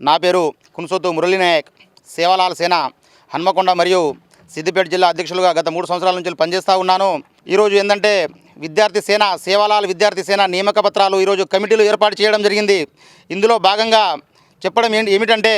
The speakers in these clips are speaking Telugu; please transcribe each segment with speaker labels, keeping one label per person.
Speaker 1: నా పేరు కున్సోతు మురళీనాయక్ సేవలాల సేన హన్మకొండ మరియు సిద్దిపేట జిల్లా అధ్యక్షులుగా గత మూడు సంవత్సరాల నుంచి పనిచేస్తూ ఉన్నాను. ఈరోజు ఏంటంటే విద్యార్థి సేన సేవలాల విద్యార్థి సేన నియామక పత్రాలు ఈరోజు కమిటీలు ఏర్పాటు చేయడం జరిగింది. ఇందులో భాగంగా చెప్పడం ఏంటి ఏమిటంటే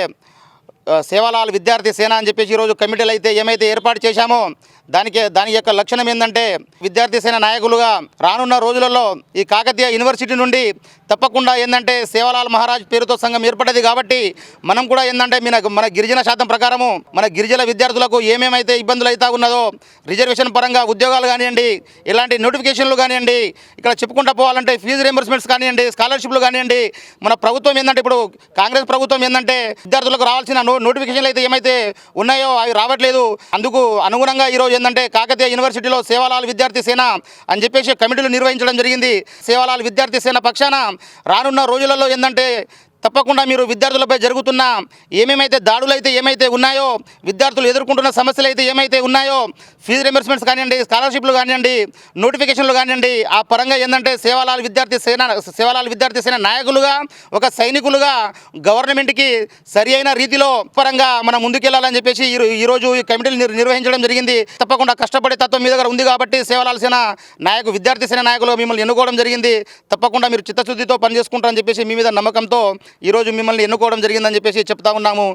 Speaker 1: సేవలాల్ విద్యార్థి సేన అని చెప్పేసి ఈరోజు కమిటీలు అయితే ఏమైతే ఏర్పాటు చేశామో దానికి దాని యొక్క లక్షణం ఏంటంటే విద్యార్థి సేన నాయకులుగా రానున్న రోజులలో ఈ కాకతీయ యూనివర్సిటీ నుండి తప్పకుండా ఏంటంటే సేవలాల్ మహారాజ్ పేరుతో సంఘం ఏర్పడ్డది కాబట్టి మనం కూడా ఏంటంటే మన మన గిరిజన శాతం ప్రకారము మన గిరిజన విద్యార్థులకు ఏమేమైతే ఇబ్బందులు అవుతా ఉన్నదో రిజర్వేషన్ పరంగా ఉద్యోగాలు కానివ్వండి ఇలాంటి నోటిఫికేషన్లు కానివ్వండి ఇక్కడ చెప్పుకుంటా పోవాలంటే ఫీజు రియంబర్స్మెంట్స్ కానివ్వండి స్కాలర్షిప్లు కానివ్వండి మన ప్రభుత్వం ఏంటంటే ఇప్పుడు కాంగ్రెస్ ప్రభుత్వం ఏంటంటే విద్యార్థులకు రావాల్సిన నో నోటిఫికేషన్లు అయితే ఏమైతే ఉన్నాయో అవి రావట్లేదు. అందుకు అనుగుణంగా ఈరోజు ఏంటంటే కాకతీయ యూనివర్సిటీలో సేవాలాల్ విద్యార్థి సేన అని చెప్పేసి కమిటీలు నిర్వహించడం జరిగింది. సేవాలాల్ విద్యార్థి సేన పక్షాన రానున్న రోజులలో ఏంటంటే తప్పకుండా మీరు విద్యార్థులపై జరుగుతున్న ఏమేమైతే దాడులు అయితే ఏమైతే ఉన్నాయో విద్యార్థులు ఎదుర్కొంటున్న సమస్యలు అయితే ఏమైతే ఉన్నాయో ఫీజు రింబర్స్మెంట్స్ కానివ్వండి స్కాలర్షిప్లు కానివ్వండి నోటిఫికేషన్లు కానివ్వండి ఆ పరంగా ఏంటంటే సేవాలాల్ విద్యార్థి సేన సేవాలాల్ విద్యార్థి సేన నాయకులుగా ఒక సైనికులుగా గవర్నమెంట్కి సరి అయిన రీతిలో పరంగా మనం ముందుకెళ్ళాలని చెప్పేసి ఈరోజు ఈ కమిటీలు నిర్వహించడం జరిగింది. తప్పకుండా కష్టపడే తత్వం మీ దగ్గర ఉంది కాబట్టి సేవలాల్ సేన నాయకు విద్యార్థి సేన నాయకులు మిమ్మల్ని ఎన్నుకోవడం జరిగింది. తప్పకుండా మీరు చిత్తశుద్ధితో పనిచేసుకుంటారని చెప్పేసి మీ మీద నమ్మకంతో ఈరోజు మిమ్మల్ని ఎన్నుకోవడం జరిగిందని చెప్పేసి చెప్తా ఉన్నాము.